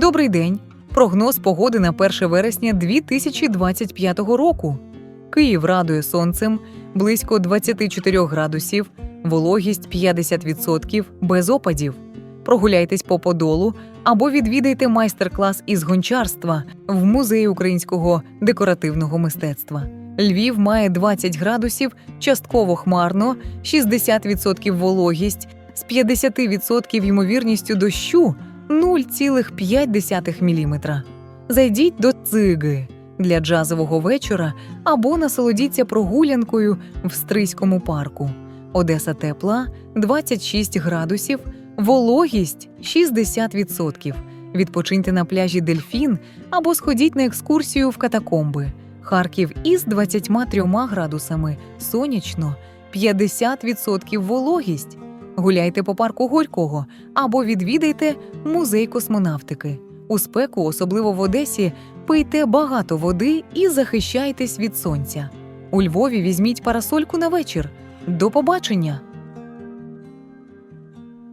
Добрий день. Прогноз погоди на 1 вересня 2025 року. Київ радує сонцем близько 24 градусів, вологість 50% без опадів. Прогуляйтесь по Подолу або відвідайте майстер-клас із гончарства в музеї українського декоративного мистецтва. Львів має 20 градусів, частково хмарно, 60% вологість, з 50% ймовірністю дощу 0,5 мм. Зайдіть до циги для джазового вечора або насолодіться прогулянкою в Стрийському парку. Одеса тепла 26 градусів, вологість 60%. Відпочиньте на пляжі Дельфін або сходіть на екскурсію в катакомби. Харків із 23 градусами, сонячно, 50% вологість. Гуляйте по парку Горького або відвідайте музей космонавтики. У спеку, особливо в Одесі, пийте багато води і захищайтесь від сонця. У Львові візьміть парасольку на вечір. До побачення!